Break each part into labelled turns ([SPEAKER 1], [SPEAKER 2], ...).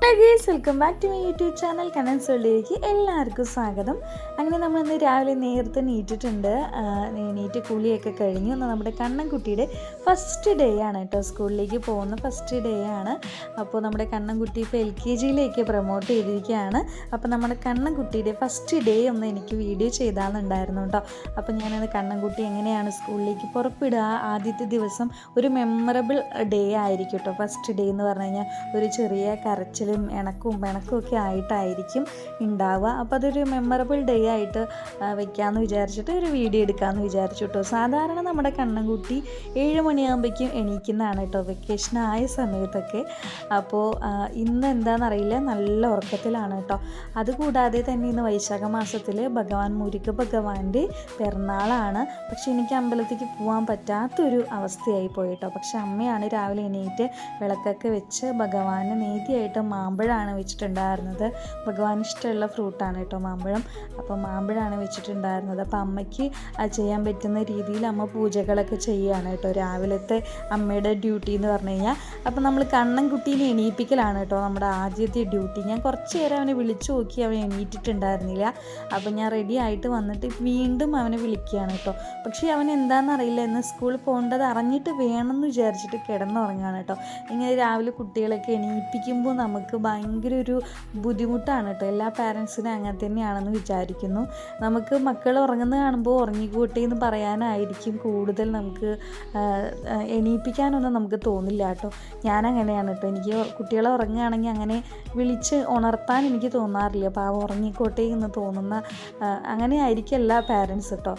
[SPEAKER 1] Guys welcome back to my YouTube channel Kannan സോളിലേക്ക് എല്ലാവർക്കും സ്വാഗതം. അങ്ങനെ നമ്മൾ ഇന്ന് രാവിലെ നേരത്തെ നീറ്റിട്ടുണ്ട്. നീറ്റ് കുളിയൊക്കെ കഴിഞ്ഞു. ഇന്ന് നമ്മുടെ കണ്ണൻകുട്ടിയുടെ ഫസ്റ്റ് ഡേ ആണ് കേട്ടോ സ്കൂളിലേക്ക് പോകുന്ന ഫസ്റ്റ് ഡേ ആണ്. അപ്പോൾ നമ്മുടെ കണ്ണൻകുട്ടി ഇപ്പോൾ എൽ കെ ജിയിലേക്ക് പ്രൊമോട്ട് ചെയ്തിരിക്കുകയാണ്. അപ്പോൾ നമ്മുടെ കണ്ണൻകുട്ടിയുടെ ഫസ്റ്റ് ഡേ ഒന്ന് എനിക്ക് വീഡിയോ ചെയ്താലുണ്ടായിരുന്നു കേട്ടോ. അപ്പോൾ ഞാനത് കണ്ണൻകുട്ടി എങ്ങനെയാണ് സ്കൂളിലേക്ക് പുറപ്പെടുക? ആദ്യത്തെ ദിവസം ഒരു മെമ്മറബിൾ ഡേ ആയിരിക്കും കേട്ടോ. ഫസ്റ്റ് ഡേ എന്ന് പറഞ്ഞു കഴിഞ്ഞാൽ ഒരു ചെറിയ കരച്ചിലും ഇണക്കും പിണക്കും ഒക്കെ ആയിട്ടായിരിക്കും ഉണ്ടാവുക അപ്പോൾ അതൊരു മെമ്മറബിൾ ഡേ ആയിട്ട് വെക്കാമെന്ന് വിചാരിച്ചിട്ട് ഒരു വീഡിയോ എടുക്കാമെന്ന് വിചാരിച്ചു കേട്ടോ സാധാരണ നമ്മുടെ കണ്ണൻകുട്ടി ഏഴ് മണിയാകുമ്പോഴേക്കും എണീക്കുന്നതാണ് കേട്ടോ വെക്കേഷൻ ആയ സമയത്തൊക്കെ. അപ്പോൾ ഇന്ന് എന്താണെന്നറിയില്ല നല്ല ഉറക്കത്തിലാണ് കേട്ടോ അതുകൂടാതെ തന്നെ ഇന്ന് വൈശാഖ മാസത്തിൽ ഭഗവാൻ മുരുക ഭഗവാന്റെ പിറന്നാളാണ് പക്ഷെ എനിക്ക് അമ്പലത്തേക്ക് പോകാൻ പറ്റാത്തൊരു അവസ്ഥയായി പോയിട്ടോ പക്ഷെ അമ്മയാണ് രാവിലെ എണീറ്റ് വിളക്കൊക്കെ വെച്ച് ഭഗവാന് നീതിയായിട്ട് മാമ്പഴമാണ് വെച്ചിട്ടുണ്ടായിരുന്നത്. ഭഗവാൻ ഇഷ്ടമുള്ള ഫ്രൂട്ടാണ് കേട്ടോ മാമ്പഴം. അപ്പോൾ മാമ്പഴമാണ് വെച്ചിട്ടുണ്ടായിരുന്നത്. അപ്പോൾ അമ്മയ്ക്ക് ചെയ്യാൻ പറ്റുന്ന രീതിയിൽ അമ്മ പൂജകളൊക്കെ ചെയ്യുകയാണ് കേട്ടോ. രാവിലത്തെ അമ്മയുടെ ഡ്യൂട്ടി എന്ന് പറഞ്ഞു കഴിഞ്ഞാൽ. അപ്പോൾ നമ്മൾ കണ്ണൻ കുട്ടീനെ എണീപ്പിക്കലാണ് കേട്ടോ നമ്മുടെ ആദ്യത്തെ ഡ്യൂട്ടി. ഞാൻ കുറച്ച് നേരം അവനെ വിളിച്ചു നോക്കി അവൻ എണീറ്റിട്ടുണ്ടായിരുന്നില്ല. അപ്പോൾ ഞാൻ റെഡി ആയിട്ട് വന്നിട്ട് വീണ്ടും അവനെ വിളിക്കുകയാണ് കേട്ടോ. പക്ഷേ അവൻ എന്താണെന്നറിയില്ല ഇന്ന് സ്കൂളിൽ പോകേണ്ടത് അറിഞ്ഞിട്ട് വേണമെന്ന് വിചാരിച്ചിട്ട് കിടന്നുറങ്ങുകയാണ് കേട്ടോ. ഇങ്ങനെ രാവിലെ കുട്ടികളൊക്കെ എണീപ്പിക്കുമ്പോൾ നമുക്ക് ഭയങ്കര ഒരു ബുദ്ധിമുട്ടാണ് കേട്ടോ. എല്ലാ പാരൻസിനും അങ്ങനെ തന്നെയാണെന്ന് വിചാരിക്കുന്നു. നമുക്ക് മക്കൾ ഉറങ്ങുന്നത് കാണുമ്പോൾ ഉറങ്ങിക്കൂട്ടി എന്ന് പറയാനായിരിക്കും കൂടുതൽ നമുക്ക് എണീപ്പിക്കാനൊന്നും നമുക്ക് തോന്നില്ല കേട്ടോ. ഞാൻ അങ്ങനെയാണ് കേട്ടോ. എനിക്ക് കുട്ടികളെ ഉറങ്ങുകയാണെങ്കിൽ അങ്ങനെ വിളിച്ച് ഉണർത്താൻ എനിക്ക് തോന്നാറില്ല. അപ്പോൾ ആ ഉറങ്ങിക്കോട്ടെ എന്ന് തോന്നുന്ന അങ്ങനെ ആയിരിക്കും എല്ലാ പാരൻസ് കേട്ടോ.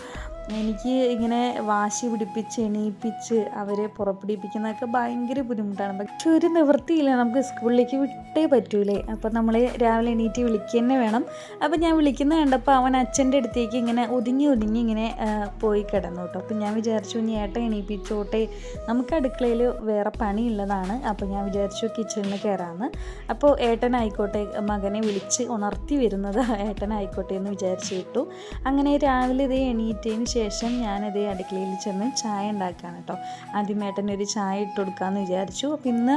[SPEAKER 1] എനിക്ക് ഇങ്ങനെ വാശി പിടിപ്പിച്ച് എണീപ്പിച്ച് അവരെ പുറപ്പെടുവിപ്പിക്കുന്നതൊക്കെ ഭയങ്കര ബുദ്ധിമുട്ടാണ്. പക്ഷെ ഒരു നിവൃത്തിയില്ല. നമുക്ക് സ്കൂളിലേക്ക് വിട്ടേ പറ്റൂലേ. അപ്പോൾ നമ്മൾ രാവിലെ എണീറ്റ് വിളിക്കുക തന്നെ വേണം. അപ്പോൾ ഞാൻ വിളിക്കുന്ന കണ്ടപ്പോൾ അവൻ അച്ഛന്റെ അടുത്തേക്ക് ഇങ്ങനെ ഒതുങ്ങി ഒതുങ്ങി ഇങ്ങനെ പോയി കിടന്നു കേട്ടോ. അപ്പോൾ ഞാൻ വിചാരിച്ചു ഇനി ഏട്ടൻ എണീപ്പിച്ചോട്ടെ. നമുക്ക് അടുക്കളയിൽ വേറെ പണിയുള്ളതാണ്. അപ്പോൾ ഞാൻ വിചാരിച്ചു കിച്ചണിൽ കയറാമെന്ന് അപ്പോൾ ഏട്ടനായിക്കോട്ടെ മകനെ വിളിച്ച് ഉണർത്തി വരുന്നത് ഏട്ടനായിക്കോട്ടെ എന്ന് വിചാരിച്ചു വിട്ടു അങ്ങനെ രാവിലെ ഇതേ എണീറ്റതിന് ശേഷം ഞാനത് അടുക്കളയിൽ ചെന്ന് ചായ ഉണ്ടാക്കുകയാണ് കേട്ടോ. ഒരു ചായ ഇട്ട് കൊടുക്കാമെന്ന് വിചാരിച്ചു. അപ്പോൾ ഇന്ന്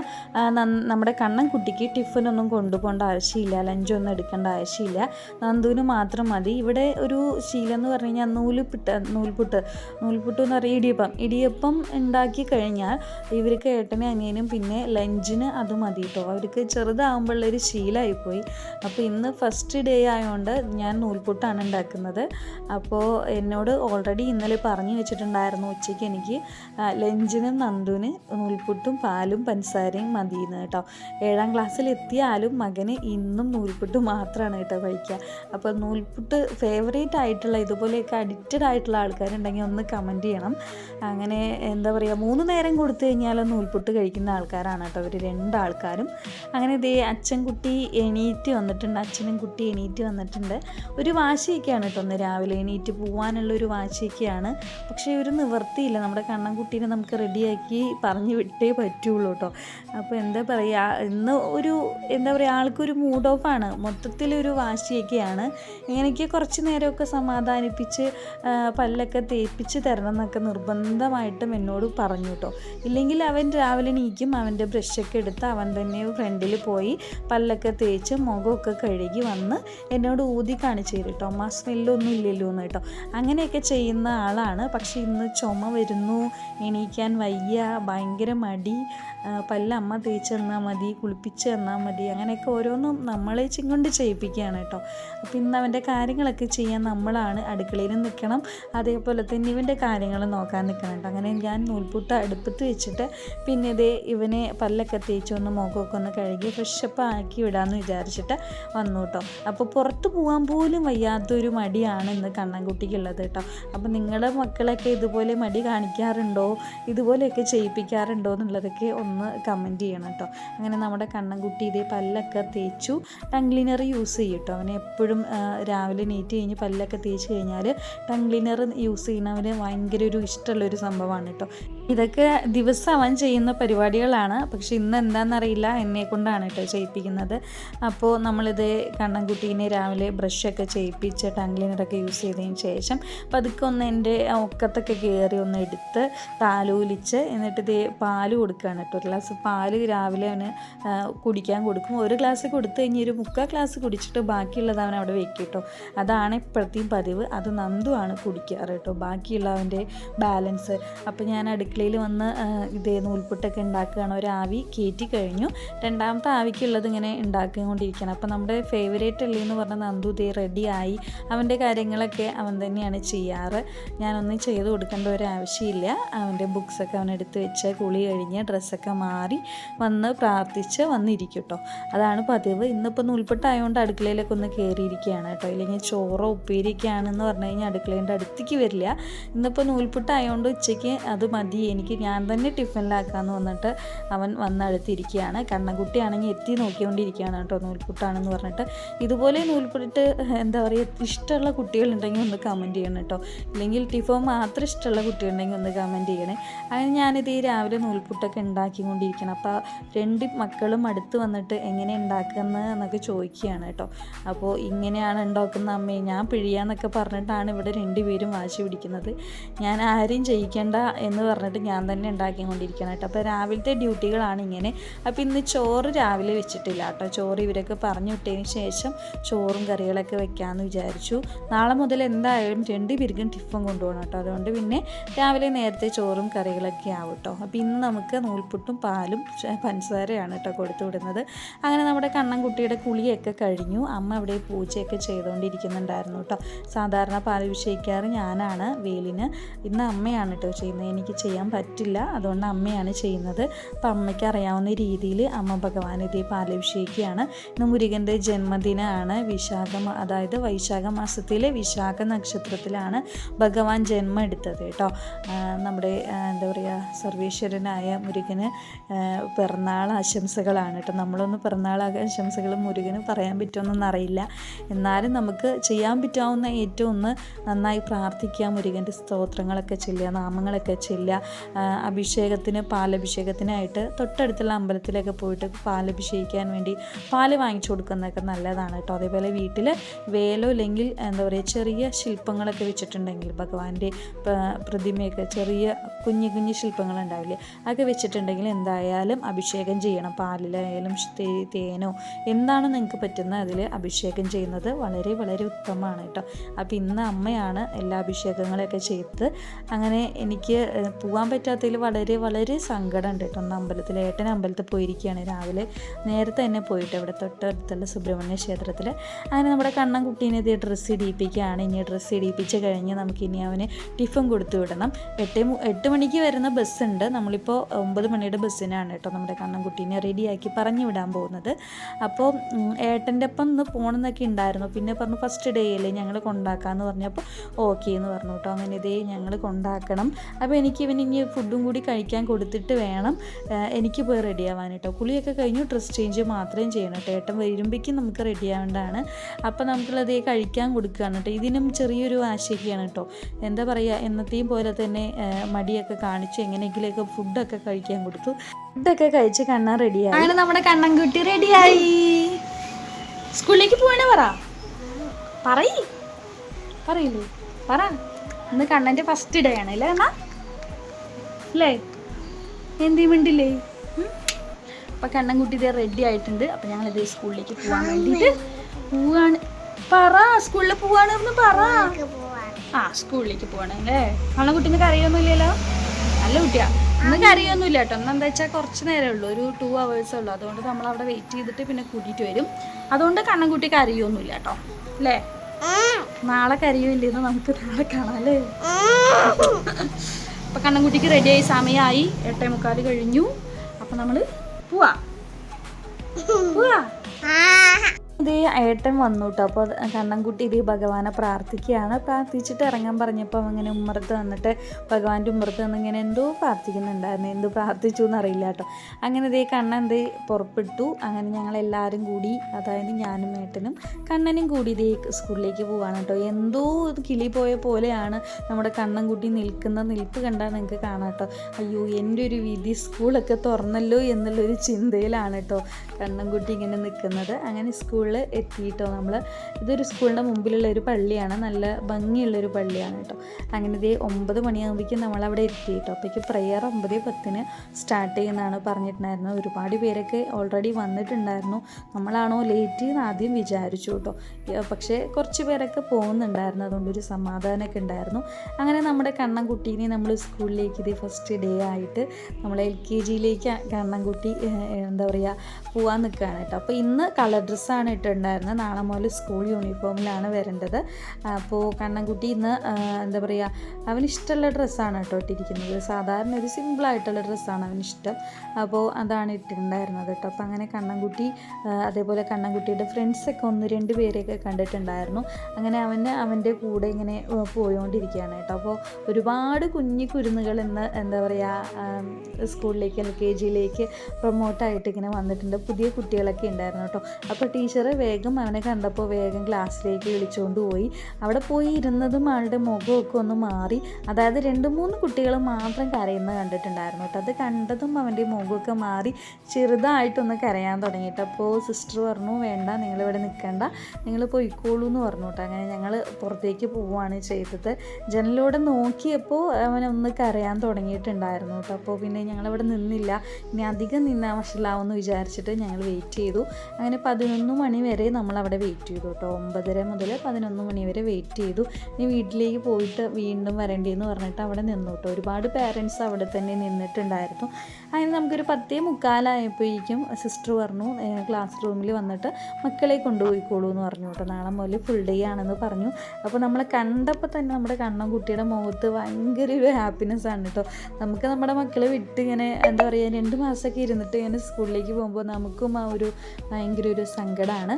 [SPEAKER 1] നമ്മുടെ കണ്ണൻ കുട്ടിക്ക് ടിഫിനൊന്നും കൊണ്ടുപോകേണ്ട ആവശ്യമില്ല ലഞ്ചൊന്നും എടുക്കേണ്ട ആവശ്യമില്ല. നന്ദുവിന് മാത്രം മതി. ഇവിടെ ഒരു ശീലം എന്ന് പറഞ്ഞു കഴിഞ്ഞാൽ നൂലുപിട്ട് നൂൽപുട്ട് നൂൽപുട്ട് എന്ന് പറയുക ഇടിയപ്പം. ഇടിയപ്പം ഉണ്ടാക്കി കഴിഞ്ഞാൽ ഇവർക്ക് ഏട്ടനും അനിയനും പിന്നെ ലഞ്ചിന് അത് മതി കേട്ടോ. അവർക്ക് ചെറുതാകുമ്പോഴുള്ളൊരു ശീലമായിപ്പോയി. അപ്പോൾ ഇന്ന് ഫസ്റ്റ് ഡേ ആയതുകൊണ്ട് ഞാൻ നൂൽപുട്ടാണ് ഉണ്ടാക്കുന്നത്. അപ്പോൾ എന്നോട് ഓൾറെഡി ഇന്നലെ പറഞ്ഞു വെച്ചിട്ടുണ്ടായിരുന്നു ഉച്ചയ്ക്ക് എനിക്ക് ലഞ്ചിനും നന്ദുവിന് നൂൽപുട്ടും പാലും പഞ്ചസാരയും മതിയെന്ന് കേട്ടോ. ഏഴാം ക്ലാസ്സിൽ എത്തിയാലും മകന് ഇന്നും നൂൽപുട്ട് മാത്രമാണ് കേട്ടോ കഴിക്കുക. അപ്പോൾ നൂൽപുട്ട് ഫേവറേറ്റ് ആയിട്ടുള്ള ഇതുപോലെയൊക്കെ അഡിക്റ്റഡ് ആയിട്ടുള്ള ആൾക്കാരുണ്ടെങ്കിൽ ഒന്ന് കമന്റ് ചെയ്യണം. അങ്ങനെ എന്താ പറയുക മൂന്ന് നേരം കൊടുത്തു കഴിഞ്ഞാൽ നൂൽപുട്ട് കഴിക്കുന്ന ആൾക്കാരാണ് കേട്ടോ അവർ രണ്ടാൾക്കാരും. അങ്ങനെ ഇതേ അച്ഛൻ കുട്ടി എണീറ്റ് വന്നിട്ടുണ്ട് അച്ഛനും കുട്ടി എണീറ്റ് വന്നിട്ടുണ്ട്. ഒരു വാശിയൊക്കെയാണ് കേട്ടോ ഒന്ന് രാവിലെ എണീറ്റ് പോകാനുള്ള ഒരു വാശിയൊക്കെയാണ് പക്ഷേ ഒരു നിവർത്തിയില്ല നമ്മുടെ കണ്ണൻകുട്ടീനെ നമുക്ക് റെഡിയാക്കി പറഞ്ഞു വിട്ടേ പറ്റുള്ളൂ കേട്ടോ. അപ്പോൾ എന്താ പറയുക ഇന്ന് ഒരു എന്താ പറയുക ആൾക്കൊരു മൂഡ് ഓഫ് ഓഫാണ് മൊത്തത്തിലൊരു വാശിയൊക്കെയാണ്. ഇങ്ങനെയൊക്കെ കുറച്ച് നേരമൊക്കെ സമാധാനിപ്പിച്ച് പല്ലൊക്കെ തേപ്പിച്ച് തരണം എന്നൊക്കെ നിർബന്ധമായിട്ടും എന്നോട് പറഞ്ഞു കേട്ടോ. ഇല്ലെങ്കിൽ അവൻ രാവിലെ നീക്കും അവന്റെ ബ്രഷൊക്കെ എടുത്ത് അവൻ തന്നെ ഫ്രണ്ടിൽ പോയി പല്ലൊക്കെ തേച്ച് മുഖമൊക്കെ കഴുകി വന്ന് എന്നോട് ഊതി കാണിച്ചു തരും കേട്ടോ. അമ്മ സ്മെല്ലൊന്നും ഇല്ലല്ലോ എന്ന് കേട്ടോ. അങ്ങനെയൊക്കെ ചെയ്യുന്ന ആളാണ്. പക്ഷേ ഇന്ന് ചുമ വരുന്നു എണീക്കാൻ വയ്യ ഭയങ്കര മടി. പല്ലമ്മ തേച്ച് തന്നാൽ മതി കുളിപ്പിച്ച് തന്നാൽ മതി അങ്ങനെയൊക്കെ ഓരോന്നും നമ്മളെ ചിങ്ങൊണ്ട് ചെയ്യിപ്പിക്കുകയാണ് കേട്ടോ. അപ്പോൾ ഇന്ന് അവന്റെ കാര്യങ്ങളൊക്കെ ചെയ്യാൻ നമ്മളാണ് അടുക്കളയിൽ നിൽക്കണം. അതേപോലെ തന്നെ ഇവന്റെ കാര്യങ്ങൾ നോക്കാൻ നിൽക്കണം കേട്ടോ. അങ്ങനെ ഞാൻ നൂൽപുട്ട അടുപ്പത്ത് വെച്ചിട്ട് പിന്നെ ഇതേ ഇവനെ പല്ലൊക്കെ തേച്ച് ഒന്ന് മുഖമൊക്കെ ഒന്ന് കഴുകി ഫ്രഷപ്പ് ആക്കി വിടാമെന്ന് വിചാരിച്ചിട്ട് വന്നു കേട്ടോ. അപ്പോൾ പുറത്ത് പോകാൻ പോലും വയ്യാത്തൊരു മടിയാണ് ഇന്ന് കണ്ണൻകുട്ടിക്കുള്ളത് കേട്ടോ. അപ്പോൾ നിങ്ങളുടെ മക്കളൊക്കെ ഇതുപോലെ മടി കാണിക്കാറുണ്ടോ? ഇതുപോലെയൊക്കെ ചെയ്യിപ്പിക്കാറുണ്ടോ എന്നുള്ളതൊക്കെ ഒന്ന് കമന്റ് ചെയ്യണം കേട്ടോ അങ്ങനെ നമ്മുടെ കണ്ണൻകുട്ടി ഇതേ പല്ലൊക്കെ തേച്ചു. ടങ് ക്ലീനർ യൂസ് ചെയ്യും കേട്ടോ അവനെ എപ്പോഴും രാവിലെ നീറ്റ് കഴിഞ്ഞ് പല്ലൊക്കെ തേച്ച് കഴിഞ്ഞാൽ ടങ് ക്ലീനർ യൂസ് ചെയ്യുന്നവന് ഭയങ്കര ഒരു ഇഷ്ടമുള്ളൊരു സംഭവമാണ് കേട്ടോ ഇതൊക്കെ ദിവസം അവൻ ചെയ്യുന്ന പരിപാടികളാണ്. പക്ഷെ ഇന്ന് എന്താണെന്നറിയില്ല എന്നെ കൊണ്ടാണ് കേട്ടോ ചെയ്യിപ്പിക്കുന്നത്. അപ്പോൾ നമ്മളിത് കണ്ണൻകുട്ടീനെ രാവിലെ ബ്രഷൊക്കെ ചെയ്യിപ്പിച്ച് ടങ് ക്ലീനറൊക്കെ യൂസ് ചെയ്തതിന് ശേഷം പതുക്കെ ഒന്ന് എന്റെ ഒക്കത്തൊക്കെ കയറി ഒന്ന് എടുത്ത് താലൂലിച്ച് എന്നിട്ട് ഇത് പാൽ കൊടുക്കുകയാണ് കേട്ടോ. ഒരു ഗ്ലാസ് പാൽ രാവിലെ അവന് കുടിക്കാൻ കൊടുക്കും. ഒരു ഗ്ലാസ് കൊടുത്തു കഴിഞ്ഞ് ഒരു മുക്കാൽ ഗ്ലാസ് കുടിച്ചിട്ട് ബാക്കിയുള്ളത് അവൻ അവിടെ വെക്കും കേട്ടോ. അതാണ് ഇപ്പോഴത്തെയും പതിവ്. അത് നന്ദുവാണ് കുടിക്കാറ് കേട്ടോ. ബാക്കിയുള്ള അവന്റെ ബാലൻസ്. അപ്പോൾ ഞാൻ അടുക്കളയിൽ വന്ന് ഇതേ നൂൽപുട്ടൊക്കെ ഉണ്ടാക്കുകയാണ്. ഒരു ആവി കയറ്റി കഴിഞ്ഞു. രണ്ടാമത്തെ ആവിക്കുള്ളത് ഇങ്ങനെ ഉണ്ടാക്കിക്കൊണ്ടിരിക്കുകയാണ്. അപ്പോൾ നമ്മുടെ ഫേവറേറ്റ് അല്ലേ എന്ന് പറഞ്ഞ നന്ദു ഇതേ റെഡിയായി അവന്റെ കാര്യങ്ങളൊക്കെ അവൻ തന്നെയാണ് ചെയ്യാറ്. ഞാനൊന്നും ചെയ്ത് കൊടുക്കേണ്ട ഒരു ആവശ്യമില്ല. അവന്റെ ബുക്സൊക്കെ അവൻ എടുത്ത് വെച്ച് കുളി കഴിഞ്ഞ് ഡ്രസ്സൊക്കെ മാറി വന്ന് പ്രാർത്ഥിച്ച് വന്നിരിക്കും കേട്ടോ അതാണ് പതിവ്. ഇന്നിപ്പോൾ നൂൽപ്പെട്ടായതുകൊണ്ട് അടുക്കളയിലൊക്കെ ഒന്ന് കയറിയിരിക്കുകയാണ് കേട്ടോ ഇല്ലെങ്കിൽ ചോറോ ഉപ്പേരിയൊക്കെയാണെന്ന് പറഞ്ഞു കഴിഞ്ഞാൽ അടുക്കളേന്റെ അടുത്തേക്ക് വരില്ല. ഇന്നിപ്പോൾ നൂൽപുട്ടായതുകൊണ്ട് ഉച്ചയ്ക്ക് അത് മതി. എനിക്ക് ഞാൻ തന്നെ ടിഫിനിലാക്കാമെന്ന് വന്നിട്ട് അവൻ വന്നടുത്തിരിക്കുകയാണ് കണ്ണൻകുട്ടിയാണെങ്കിൽ എത്തി നോക്കിക്കൊണ്ടിരിക്കുകയാണ് കേട്ടോ നൂൽപ്പുട്ടാണെന്ന് പറഞ്ഞിട്ട്. ഇതുപോലെ നൂൽപ്പുട്ട് എന്താ പറയുക ഇഷ്ടമുള്ള കുട്ടികളുണ്ടെങ്കിൽ ഒന്ന് കമന്റ് ചെയ്യണം കേട്ടോ ഇല്ലെങ്കിൽ ടിഫോ മാത്രം ഇഷ്ടമുള്ള കുട്ടിയുണ്ടെങ്കിൽ ഒന്ന് കമന്റ് ചെയ്യണേ. അങ്ങനെ ഞാനിത് ഈ രാവിലെ നൂൽപുട്ടൊക്കെ ഉണ്ടാക്കിക്കൊണ്ടിരിക്കണം. അപ്പോൾ രണ്ട് മക്കളും അടുത്ത് വന്നിട്ട് എങ്ങനെ ഉണ്ടാക്കുന്നത് എന്നൊക്കെ ചോദിക്കുകയാണ് കേട്ടോ. അപ്പോൾ ഇങ്ങനെയാണ് ഉണ്ടാക്കുന്ന അമ്മയെ ഞാൻ പിഴിയാന്നൊക്കെ പറഞ്ഞിട്ടാണ് ഇവിടെ രണ്ടുപേരും വാശി പിടിക്കുന്നത്. ഞാൻ ആരെയും ചെയ്യിക്കേണ്ട എന്ന് പറഞ്ഞിട്ട് ഞാൻ തന്നെ ഉണ്ടാക്കിക്കൊണ്ടിരിക്കണം കേട്ടോ. അപ്പോൾ രാവിലത്തെ ഡ്യൂട്ടികളാണ് ഇങ്ങനെ. അപ്പോൾ ഇന്ന് ചോറ് രാവിലെ വെച്ചിട്ടില്ല കേട്ടോ. ചോറ് ഇവരൊക്കെ പറഞ്ഞു വിട്ടതിന് ശേഷം ചോറും കറികളൊക്കെ വെക്കാമെന്ന് വിചാരിച്ചു. നാളെ മുതൽ എന്തായാലും രണ്ട് പേർക്കും ടിഫൻ കൊണ്ടുപോകണം കേട്ടോ. അതുകൊണ്ട് പിന്നെ രാവിലെ നേരത്തെ ചോറും കറികളൊക്കെ ആവും കേട്ടോ. അപ്പോൾ ഇന്ന് നമുക്ക് നൂൽപുട്ടും പാലും പഞ്ചസാരയാണ് കേട്ടോ കൊടുത്തു വിടുന്നത്. അങ്ങനെ നമ്മുടെ കണ്ണൻകുട്ടിയുടെ കുളിയൊക്കെ കഴിഞ്ഞു. അമ്മ അവിടെ പൂജയൊക്കെ ചെയ്തുകൊണ്ടിരിക്കുന്നുണ്ടായിരുന്നു കേട്ടോ. സാധാരണ പാൽ വിഷയിക്കാറ് ഞാനാണ് വെയിലിന് ഇന്ന് അമ്മയാണ് കേട്ടോ ചെയ്യുന്നത്. എനിക്ക് ചെയ്യാൻ പറ്റില്ല. അതുകൊണ്ട് അമ്മയാണ് ചെയ്യുന്നത്. അപ്പം അമ്മയ്ക്ക് അറിയാവുന്ന രീതിയിൽ അമ്മ ഭഗവാൻ ഇതേ പാലഭിഷേകിയാണ് ഇന്ന് മുരുകന്റെ ജന്മദിനമാണ്. വിശാഖ അതായത് വൈശാഖ മാസത്തിലെ വിശാഖ നക്ഷത്രത്തിലാണ് ഭഗവാൻ ജന്മം എടുത്തത് കേട്ടോ നമ്മുടെ എന്താ പറയുക സർവേശ്വരനായ മുരുകന് പിറന്നാൾ ആശംസകളാണ് കേട്ടോ. നമ്മളൊന്ന് പിറന്നാൾ ആശംസകൾ മുരുകന് പറയാൻ പറ്റുമെന്നൊന്നും അറിയില്ല എന്നാലും നമുക്ക് ചെയ്യാൻ പറ്റാവുന്ന ഏറ്റവും ഒന്ന് നന്നായി പ്രാർത്ഥിക്കുക മുരുകന്റെ സ്തോത്രങ്ങളൊക്കെ ചെല്ലുക നാമങ്ങളൊക്കെ ചെല്ലുക. അഭിഷേകത്തിന് പാലഭിഷേകത്തിനായിട്ട് തൊട്ടടുത്തുള്ള അമ്പലത്തിലൊക്കെ പോയിട്ട് പാലഭിഷേകിക്കാൻ വേണ്ടി പാൽ വാങ്ങിച്ചു കൊടുക്കുന്നതൊക്കെ നല്ലതാണ് കേട്ടോ. അതേപോലെ വീട്ടിൽ വേലോ അല്ലെങ്കിൽ എന്താ പറയുക ചെറിയ ശില്പങ്ങളൊക്കെ വെച്ചിട്ടുണ്ടെങ്കിൽ ഭഗവാന്റെ പ്രതിമയൊക്കെ ചെറിയ കുഞ്ഞു കുഞ്ഞു ശില്പങ്ങൾ ഉണ്ടാവില്ലേ അതൊക്കെ വെച്ചിട്ടുണ്ടെങ്കിൽ എന്തായാലും അഭിഷേകം ചെയ്യണം. പാലിലായാലും തേനോ എന്താണ് നിങ്ങൾക്ക് പറ്റുന്ന അതിൽ അഭിഷേകം ചെയ്യുന്നത് വളരെ വളരെ ഉത്തമമാണ് കേട്ടോ. അപ്പോൾ ഇന്ന് അമ്മയാണ് എല്ലാ അഭിഷേകങ്ങളൊക്കെ ചെയ്ത് അങ്ങനെ എനിക്ക് പോകാൻ പറ്റാത്തതിൽ വളരെ വളരെ സങ്കടമുണ്ട് കേട്ടോ. ഒന്ന് അമ്പലത്തിൽ ഏട്ടൻ അമ്പലത്തിൽ പോയിരിക്കുകയാണ് രാവിലെ. നേരത്തെ തന്നെ പോയിട്ട് അവിടെ തൊട്ടടുത്തുള്ള സുബ്രഹ്മണ്യ ക്ഷേത്രത്തിൽ അങ്ങനെ നമ്മുടെ കണ്ണൻ കുട്ടീനെ ഇത് ഡ്രസ്സ് ഇടിയിപ്പിക്കുകയാണ് ഇനി ഡ്രസ്സ് ഇടിയിപ്പിച്ച് കഴിഞ്ഞ് നമുക്ക് ഇനി അവന് ടിഫിൻ കൊടുത്തു വിടണം. എട്ട് എട്ട് മണിക്ക് വരുന്ന ബസ്സുണ്ട്. നമ്മളിപ്പോൾ ഒമ്പത് മണിയുടെ ബസ്സിനാണ് കേട്ടോ നമ്മുടെ കണ്ണൻകുട്ടീനെ റെഡിയാക്കി പറഞ്ഞു വിടാൻ പോകുന്നത്. അപ്പോൾ ഏട്ടന്റെ ഒപ്പം ഒന്ന് പോകണമെന്നൊക്കെ ഉണ്ടായിരുന്നു. പിന്നെ പറഞ്ഞു ഫസ്റ്റ് ഡേ അല്ലേ ഞങ്ങൾ കൊണ്ടാക്കാമെന്ന് പറഞ്ഞപ്പോൾ ഓക്കെ എന്ന് പറഞ്ഞു കേട്ടോ. അങ്ങനെ ഇതേ ഞങ്ങൾ കൊണ്ടാക്കണം. അപ്പോൾ എനിക്ക് ഇവന് ഇനി ഫുഡും കൂടി കഴിക്കാൻ കൊടുത്തിട്ട് വേണം. എനിക്ക് പോയി റെഡി ആവാൻ കേട്ടോ. കുളിയൊക്കെ കഴിഞ്ഞു. ഡ്രസ് ചേഞ്ച് മാത്രം ചെയ്യണം കേട്ടോ. ഏട്ടൻ വരുമ്പോഴേക്കും നമുക്ക് റെഡി ആവേണ്ടതാണ് അപ്പോൾ നമുക്കുള്ളത് കഴിക്കാൻ കൊടുക്കുകയാണ് കേട്ടോ. ഇതിനും ചെറിയൊരു ആശയൊക്കെയാണ് കേട്ടോ. എന്താ പറയുക എന്നത്തെയും പോലെ തന്നെ മടിയൊക്കെ കാണിച്ച് എങ്ങനെയെങ്കിലുമൊക്കെ ഫുഡൊക്കെ കഴിക്കാൻ കൊടുത്തു. ഫുഡൊക്കെ കഴിച്ച് കണ്ണാൻ റെഡിയായി.
[SPEAKER 2] അങ്ങനെ നമ്മുടെ കണ്ണൻകുട്ടി റെഡിയായി. സ്കൂളിലേക്ക് പോവാണേ പറ. പറയ്. പറയില്ലേ? പറ. ഇന്ന് കണ്ണന്റെ ഫസ്റ്റ് ഡേ ആണ് അല്ലേ എന്നാ? അല്ലേ? എന്ത് മിണ്ടില്ലേ അപ്പം കണ്ണൻകുട്ടി ഇതേ റെഡി ആയിട്ടുണ്ട്. അപ്പൊ ഞങ്ങൾ ഇതേ സ്കൂളിലേക്ക് പോവാൻ വേണ്ടിയിട്ട് പോവാണ്. പറ സ്കൂളിൽ പോവാണ് പറ. ആ സ്കൂളിലേക്ക് പോകണല്ലേ? അല്ലേ കണ്ണൻകുട്ടിന് കറിയൊന്നുമില്ലല്ലോ നല്ല കുട്ടിയാ. ഇന്ന് കറിയൊന്നുമില്ല കേട്ടോ. ഇന്ന് എന്താ വെച്ചാൽ കുറച്ച് നേരമേ ഉള്ളൂ. ഒരു ടു അവേഴ്സേ ഉള്ളൂ. അതുകൊണ്ട് നമ്മൾ അവിടെ വെയിറ്റ് ചെയ്തിട്ട് പിന്നെ കൂട്ടിയിട്ട് വരും. അതുകൊണ്ട് കണ്ണൻകുട്ടി കറിയൊന്നുമില്ല കേട്ടോ. അല്ലേ? നാളെ കറിയില്ലെന്ന് നമുക്ക് നാളെ കാണാം അല്ലേ അപ്പൊ കണ്ണൻകുട്ടിക്ക് റെഡിയായി സമയമായി എട്ടേ മുക്കാൽ കഴിഞ്ഞു. അപ്പൊ നമ്മൾ പോവാ. പോവാ.
[SPEAKER 1] ഇത് ഏട്ടൻ വന്നു കേട്ടോ അപ്പോൾ കണ്ണൻകുട്ടി ഇത് ഭഗവാനെ പ്രാർത്ഥിക്കുകയാണ്. പ്രാർത്ഥിച്ചിട്ട് ഇറങ്ങാൻ പറഞ്ഞപ്പോൾ അങ്ങനെ ഉമ്മറത്ത് വന്നിട്ട് ഭഗവാന്റെ ഉമ്മറത്ത് വന്ന് ഇങ്ങനെ എന്തോ പ്രാർത്ഥിക്കുന്നുണ്ടായിരുന്നു. എന്തോ പ്രാർത്ഥിച്ചു എന്നറിയില്ല കേട്ടോ. അങ്ങനെ ഇതേ കണ്ണൻ ഇത് പുറപ്പെട്ടു. അങ്ങനെ ഞങ്ങൾ എല്ലാവരും കൂടി അതായത് ഞാനും ഏട്ടനും കണ്ണനും കൂടി ഇതേ സ്കൂളിലേക്ക് പോവാണ് കേട്ടോ. എന്തോ കിളി പോയ പോലെയാണ് നമ്മുടെ കണ്ണൻകുട്ടി നിൽക്കുന്ന നിൽപ്പ് കണ്ടാൽ നിങ്ങൾക്ക് കാണാം കേട്ടോ. അയ്യോ എന്റെ ഒരു വിധി സ്കൂളൊക്കെ തുറന്നല്ലോ എന്നുള്ളൊരു ചിന്തയിലാണ് കേട്ടോ കണ്ണൻകുട്ടി ഇങ്ങനെ നിൽക്കുന്നത്. അങ്ങനെ സ്കൂളിൽ സ്കൂളിൽ എത്തിയിട്ടോ? നമ്മൾ ഇതൊരു സ്കൂളിന്റെ മുമ്പിലുള്ള ഒരു പള്ളിയാണ്. നല്ല ഭംഗിയുള്ളൊരു പള്ളിയാണ് കേട്ടോ. അങ്ങനെ ഇതേ ഒമ്പത് മണിയാകുമ്പോഴേക്കും നമ്മളവിടെ എത്തി കേട്ടോ അപ്പോഴേക്ക് പ്രയർ ഒമ്പത് പത്തിന് സ്റ്റാർട്ട് ചെയ്യുന്നതാണ് പറഞ്ഞിട്ടുണ്ടായിരുന്നത്. ഒരുപാട് പേരൊക്കെ ഓൾറെഡി വന്നിട്ടുണ്ടായിരുന്നു. നമ്മളാണോ ലേറ്റ് എന്ന് ആദ്യം വിചാരിച്ചു കേട്ടോ. പക്ഷേ കുറച്ച് പേരൊക്കെ പോകുന്നുണ്ടായിരുന്നു. അതുകൊണ്ട് ഒരു സമാധാനമൊക്കെ ഉണ്ടായിരുന്നു. അങ്ങനെ നമ്മുടെ കണ്ണൻകുട്ടീനെ നമ്മൾ സ്കൂളിലേക്ക് ഇത് ഫസ്റ്റ് ഡേ ആയിട്ട് നമ്മൾ എൽ കെ ജിയിലേക്ക് കണ്ണൻകുട്ടി എന്താ പറയുക പോകാൻ നിൽക്കുകയാണ് കേട്ടോ. അപ്പോൾ ഇന്ന് കളർ ഡ്രസ്സാണ് ഇട്ടിട്ടുണ്ടായിരുന്നത് നാളെ മുതൽ സ്കൂൾ യൂണിഫോമിലാണ് വരേണ്ടത്. അപ്പോൾ കണ്ണൻകുട്ടി ഇന്ന് എന്താ പറയുക അവന് ഇഷ്ടമുള്ള ഡ്രസ്സാണ് കേട്ടോ ഇട്ടിരിക്കുന്നത്. സാധാരണ ഒരു സിമ്പിളായിട്ടുള്ള ഡ്രസ്സാണ് അവനിഷ്ടം. അപ്പോൾ അതാണ് ഇട്ടിട്ടുണ്ടായിരുന്നത് കേട്ടോ. അപ്പോൾ അങ്ങനെ കണ്ണൻകുട്ടി അതേപോലെ കണ്ണൻകുട്ടിയുടെ ഫ്രണ്ട്സൊക്കെ ഒന്ന് രണ്ട് പേരെയൊക്കെ കണ്ടിട്ടുണ്ടായിരുന്നു. അങ്ങനെ അവന് അവന്റെ കൂടെ ഇങ്ങനെ പോയോണ്ടിരിക്കുകയാണ് കേട്ടോ. അപ്പോൾ ഒരുപാട് കുഞ്ഞു കുരുന്നുകൾ ഇന്ന് എന്താ പറയുക സ്കൂളിലേക്ക് എൽ കെ ജിയിലേക്ക് പ്രൊമോട്ടായിട്ട് ഇങ്ങനെ വന്നിട്ടുണ്ട്. പുതിയ കുട്ടികളൊക്കെ ഉണ്ടായിരുന്നു കേട്ടോ. അപ്പോൾ ടീച്ചർ വേഗം അവനെ കണ്ടപ്പോൾ വേഗം ക്ലാസ്സിലേക്ക് വിളിച്ചുകൊണ്ട് പോയി. അവിടെ പോയി ഇരുന്നതും ആളുടെ മുഖമൊക്കെ ഒന്ന് മാറി. അതായത് രണ്ട് മൂന്ന് കുട്ടികൾ മാത്രം കരയുന്നത് കണ്ടിട്ടുണ്ടായിരുന്നു കേട്ടോ. അത് കണ്ടതും അവന്റെ മുഖമൊക്കെ മാറി ചെറുതായിട്ടൊന്ന് കരയാൻ തുടങ്ങിയിട്ട്. അപ്പോൾ സിസ്റ്റർ പറഞ്ഞു വേണ്ട നിങ്ങളിവിടെ നിൽക്കണ്ട. നിങ്ങൾ പോയിക്കോളൂ എന്ന് പറഞ്ഞു കേട്ടോ. അങ്ങനെ ഞങ്ങൾ പുറത്തേക്ക് പോവുകയാണ് ചെയ്തത്. ജനലിലൂടെ നോക്കിയപ്പോൾ അവനൊന്ന് കരയാൻ തുടങ്ങിയിട്ടുണ്ടായിരുന്നു കേട്ടോ. അപ്പോൾ പിന്നെ ഞങ്ങളിവിടെ നിന്നില്ല. ഇനി അധികം നിന്നാൽ വഷളാവുമെന്ന് വിചാരിച്ചിട്ട് ഞങ്ങൾ വെയിറ്റ് ചെയ്തു. അങ്ങനെ പതിനൊന്ന് മണി വരെ നമ്മളവിടെ വെയിറ്റ് ചെയ്തു കേട്ടോ ഒമ്പതര മുതൽ പതിനൊന്ന് മണി വരെ വെയിറ്റ് ചെയ്തു. ഇനി വീട്ടിലേക്ക് പോയിട്ട് വീണ്ടും വരണ്ടേന്ന് പറഞ്ഞിട്ട് അവിടെ നിന്നു കേട്ടോ ഒരുപാട് പേരൻസ് അവിടെ തന്നെ നിന്നിട്ടുണ്ടായിരുന്നു. അതിന് നമുക്കൊരു പത്തേ മുക്കാലായപ്പോഴേക്കും സിസ്റ്റർ പറഞ്ഞു ക്ലാസ് റൂമിൽ വന്നിട്ട് മക്കളെ കൊണ്ടുപോയിക്കോളൂ എന്ന് പറഞ്ഞു കേട്ടോ നാളെ മുതൽ ഫുൾ ഡേ ആണെന്ന് പറഞ്ഞു. അപ്പോൾ നമ്മളെ കണ്ടപ്പോൾ തന്നെ നമ്മുടെ കണ്ണൻ കുട്ടിയുടെ മുഖത്ത് ഭയങ്കര ഒരു ഹാപ്പിനെസ് ആണ് കേട്ടോ നമുക്ക് നമ്മുടെ മക്കളെ വിട്ട് ഇങ്ങനെ എന്താ പറയുക രണ്ട് മാസമൊക്കെ ഇരുന്നിട്ട് ഇങ്ങനെ സ്കൂളിലേക്ക് പോകുമ്പോൾ നമുക്കും ആ ഒരു ഭയങ്കര ഒരു സങ്കടമാണ് ആണ്.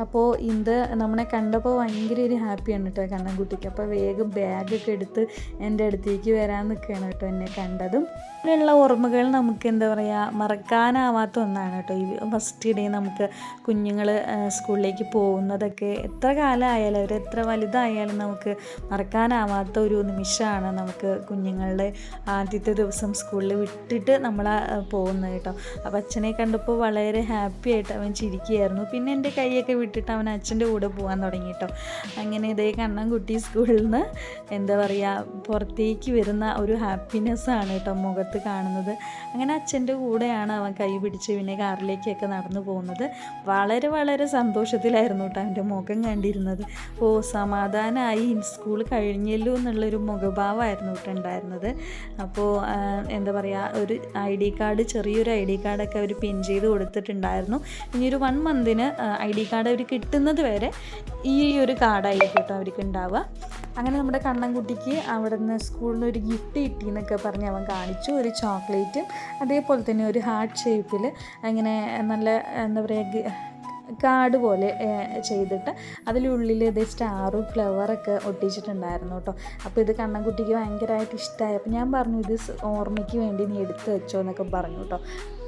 [SPEAKER 1] അപ്പോൾ ഇത് നമ്മളെ കണ്ടപ്പോൾ ഭയങ്കര ഒരു ഹാപ്പിയാണ് കേട്ടോ കണ്ണൻകുട്ടിക്ക് അപ്പോൾ വേഗം ബാഗൊക്കെ എടുത്ത് എന്റെ അടുത്തേക്ക് വരാൻ നിൽക്കുകയാണ് കേട്ടോ എന്നെ കണ്ടതും. അങ്ങനെയുള്ള ഓർമ്മകൾ നമുക്ക് എന്താ പറയുക മറക്കാനാവാത്ത ഒന്നാണ് കേട്ടോ ഈ ഫസ്റ്റ് ഡേ നമുക്ക് കുഞ്ഞുങ്ങൾ സ്കൂളിലേക്ക് പോകുന്നതൊക്കെ എത്ര കാലമായാലും അവർ എത്ര വലുതായാലും നമുക്ക് മറക്കാനാവാത്ത ഒരു നിമിഷമാണ് നമുക്ക് കുഞ്ഞുങ്ങളുടെ ആദ്യത്തെ ദിവസം സ്കൂളിൽ വിട്ടിട്ട് നമ്മൾ പോകുന്നത് കേട്ടോ അപ്പം അച്ഛനെ കണ്ടപ്പോൾ വളരെ ഹാപ്പി ആയിട്ട് അവൻ ചിരിക്കുകയായിരുന്നു. പിന്നെ എന്റെ കൈയൊക്കെ വിട്ടിട്ട് അവൻ അച്ഛന്റെ കൂടെ പോകാൻ തുടങ്ങി കേട്ടോ അങ്ങനെ ഇതേ കണ്ണൻകുട്ടി സ്കൂളിൽ നിന്ന് എന്താ പറയുക പുറത്തേക്ക് വരുന്ന ഒരു ഹാപ്പിനെസ് ആണ് കേട്ടോ മുഖത്ത് കാണുന്നത്. അങ്ങനെ അച്ഛന്റെ കൂടെയാണ് അവൻ കൈ പിടിച്ച് പിന്നെ കാറിലേക്കൊക്കെ നടന്നു പോകുന്നത്. വളരെ വളരെ സന്തോഷത്തിലായിരുന്നു കേട്ടോ അവന്റെ മുഖം കണ്ടിരുന്നത്. ഓ സമാധാനമായി സ്കൂൾ കഴിഞ്ഞല്ലോ എന്നുള്ളൊരു മുഖഭാവമായിരുന്നു കേട്ടോ ഉണ്ടായിരുന്നത്. അപ്പോൾ എന്താ പറയുക ഒരു ഐ ഡി കാർഡ് ചെറിയൊരു ഐ ഡി കാർഡൊക്കെ അവർ പിൻ ചെയ്ത് കൊടുത്തിട്ടുണ്ടായിരുന്നു. ഇനി ഒരു വൺ മന്തിന് ഐ ഡി കാർഡ് അവർ കിട്ടുന്നത് വരെ ഈ ഒരു കാർഡായിരിക്കും കേട്ടോ അവർക്ക് ഉണ്ടാവുക. അങ്ങനെ നമ്മുടെ കണ്ണൻകുട്ടിക്ക് അവിടെ നിന്ന് സ്കൂളിൽ നിന്ന് ഒരു ഗിഫ്റ്റ് കിട്ടി എന്നൊക്കെ പറഞ്ഞ് അവൻ കാണിച്ചു. ഒരു ചോക്ലേറ്റും അതേപോലെ തന്നെ ഒരു ഹാർട്ട് ഷേപ്പിൽ അങ്ങനെ നല്ല എന്താ പറയുക കാർഡ് പോലെ ചെയ്തിട്ട് അതിലുള്ളിൽ ഇത് സ്റ്റാറും ഫ്ലവറൊക്കെ ഒട്ടിച്ചിട്ടുണ്ടായിരുന്നു കേട്ടോ. അപ്പോൾ ഇത് കണ്ണൻകുട്ടിക്ക് ഭയങ്കരമായിട്ട് ഇഷ്ടമായി അപ്പോൾ ഞാൻ പറഞ്ഞു ഇത് ഓർമ്മയ്ക്ക് വേണ്ടി നീ എടുത്ത് വെച്ചോ എന്നൊക്കെ പറഞ്ഞു കേട്ടോ.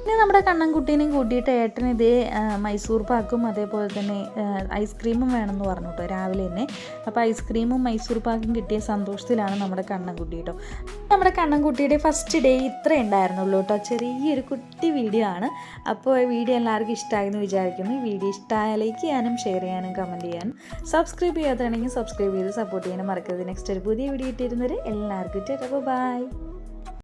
[SPEAKER 1] പിന്നെ നമ്മുടെ കണ്ണൻകുട്ടീനെയും കൂട്ടിയിട്ട് ഏട്ടൻ ഇതേ മൈസൂർ പാക്കും അതേപോലെ തന്നെ ഐസ്ക്രീമും വേണമെന്ന് പറഞ്ഞു കേട്ടോ രാവിലെ തന്നെ. അപ്പോൾ ഐസ്ക്രീമും മൈസൂർ പാക്കും കിട്ടിയ സന്തോഷത്തിലാണ് നമ്മുടെ കണ്ണൻകുട്ടി കേട്ടോ. നമ്മുടെ കണ്ണൻകുട്ടിയുടെ ഫസ്റ്റ് ഡേ ഇത്രേ ഉണ്ടായിരുന്നുള്ളൂ കേട്ടോ. ചെറിയൊരു കുട്ടി വീഡിയോ ആണ്. അപ്പോൾ വീഡിയോ എല്ലാവർക്കും ഇഷ്ടമായെന്ന് വിചാരിക്കുന്നു. ഈ വീഡിയോ ഇഷ്ടമായ ലൈക്ക് ചെയ്യാനും ഷെയർ ചെയ്യാനും കമന്റ് ചെയ്യാനും സബ്സ്ക്രൈബ് ചെയ്യാത്തതാണെങ്കിൽ സബ്സ്ക്രൈബ് ചെയ്ത് സപ്പോർട്ട് ചെയ്യാനും മറക്കരുത്. നെക്സ്റ്റ് ഒരു പുതിയ വീഡിയോ ഇട്ടിരുന്നവർ എല്ലാവർക്കും ബൈ